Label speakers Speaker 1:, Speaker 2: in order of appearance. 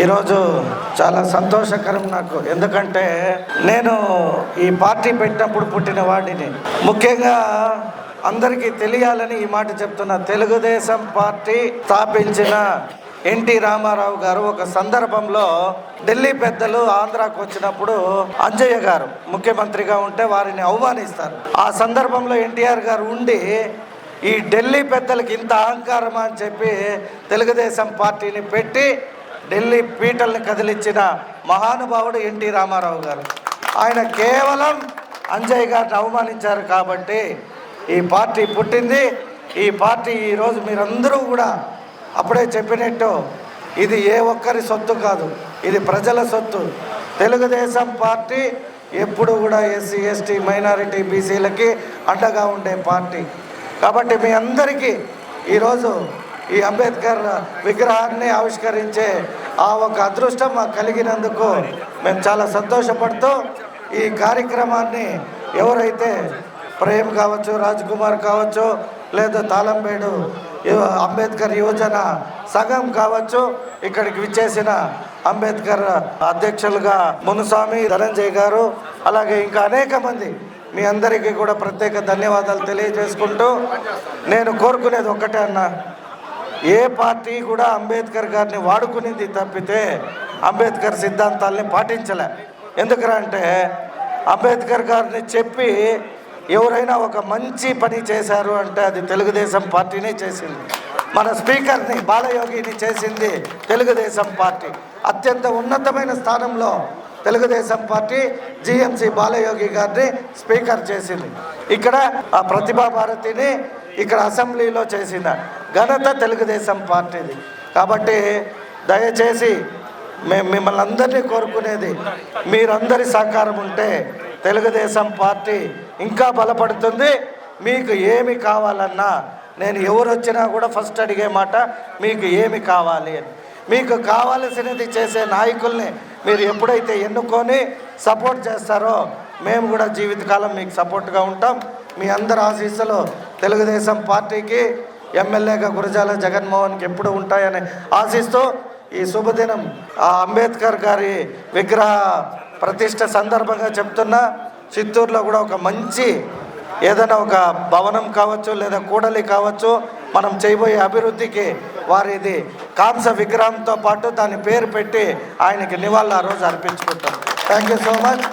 Speaker 1: ఈరోజు చాలా సంతోషకరం నాకు. ఎందుకంటే నేను ఈ పార్టీ పెట్టినప్పుడు పుట్టిన వాడిని. ముఖ్యంగా అందరికీ తెలియాలని ఈ మాట చెప్తున్నా. తెలుగుదేశం పార్టీ స్థాపించిన ఎన్టీ రామారావు గారు ఒక సందర్భంలో ఢిల్లీ పెద్దలు ఆంధ్రాకు వచ్చినప్పుడు అంజయ్య గారు ముఖ్యమంత్రిగా ఉంటే వారిని ఆహ్వానిస్తారు. ఆ సందర్భంలో ఎన్టీఆర్ గారు ఉండి ఈ ఢిల్లీ పెద్దలకి ఇంత అహంకారమా? అని చెప్పి తెలుగుదేశం పార్టీని పెట్టి ఢిల్లీ పీటల్ని కదిలించిన మహానుభావుడు ఎన్టీ రామారావు గారు. ఆయన కేవలం అంజయ్ గారిని అవమానించారు కాబట్టి ఈ పార్టీ పుట్టింది. ఈ పార్టీ ఈరోజు మీరందరూ కూడా అప్పుడే చెప్పినట్టు ఇది ఏ ఒక్కరి సొత్తు కాదు ఇది ప్రజల సొత్తు. తెలుగుదేశం పార్టీ ఎప్పుడు కూడా ఎస్సీ ఎస్టీ మైనారిటీ బీసీలకి అండగా ఉండే పార్టీ. కాబట్టి మీ అందరికీ ఈరోజు ఈ అంబేద్కర్ విగ్రహాన్ని ఆవిష్కరించే ఆ ఒక అదృష్టం మాకు కలిగినందుకు మేము చాలా సంతోషపడుతూ ఈ కార్యక్రమాన్ని ఎవరైతే ప్రేమ్ కావచ్చు రాజ్ కుమార్ కావచ్చు లేదా తాళంబేడు అంబేద్కర్ యువజన సంఘం కావచ్చు ఇక్కడికి విచ్చేసిన అంబేద్కర్ అధ్యక్షులుగా మునుస్వామి ధనంజయ్ గారు అలాగే ఇంకా అనేక మంది. మీ అందరికీ కూడా ప్రత్యేక ధన్యవాదాలు తెలియజేసుకుంటూ నేను కోరుకునేది ఒక్కటే అన్న. ఏ పార్టీ కూడా అంబేద్కర్ గారిని వాడుకునేది తప్పితే అంబేద్కర్ సిద్ధాంతాల్ని పాటించలే. ఎందుకంటే అంబేద్కర్ గారిని చెప్పి ఎవరైనా ఒక మంచి పని చేశారు అంటే అది తెలుగుదేశం పార్టీనే చేసింది. మన స్పీకర్ని బాలయోగిని చేసింది తెలుగుదేశం పార్టీ. అత్యంత ఉన్నతమైన స్థానంలో తెలుగుదేశం పార్టీ జిఎంసి బాలయోగి గారిని స్పీకర్ చేసింది. ఇక్కడ ఆ ప్రతిభా భారతిని ఇక్కడ అసెంబ్లీలో చేసిన ఘనత తెలుగుదేశం పార్టీది. కాబట్టి దయచేసి మేము మిమ్మల్ని అందరినీ కోరుకునేది మీరందరి సహకారం ఉంటే తెలుగుదేశం పార్టీ ఇంకా బలపడుతుంది. మీకు ఏమి కావాలన్నా నేను ఎవరు వచ్చినా కూడా ఫస్ట్ అడిగే మాట మీకు ఏమి కావాలి అని. మీకు కావలసినది చేసే నాయకుల్ని మీరు ఎప్పుడైతే ఎన్నుకొని సపోర్ట్ చేస్తారో మేము కూడా జీవితకాలం మీకు సపోర్ట్గా ఉంటాం. మీ అందరి ఆశీస్సులు తెలుగుదేశం పార్టీకి ఎమ్మెల్యేగా గురజాల జగన్మోహన్కి ఎప్పుడు ఉంటాయని ఆశిస్తూ ఈ శుభదినం అంబేద్కర్ గారి విగ్రహ ప్రతిష్ట సందర్భంగా చెప్తున్నా చిత్తూరులో కూడా ఒక మంచి ఏదైనా ఒక భవనం కావచ్చు లేదా కూడలి కావచ్చు మనం చేయబోయే అభివృద్ధికి వారిది కాంస విగ్రహంతో పాటు దాని పేరు పెట్టి ఆయనకి నివాళులు ఆ రోజు అర్పించుకుంటాం. Thank you so much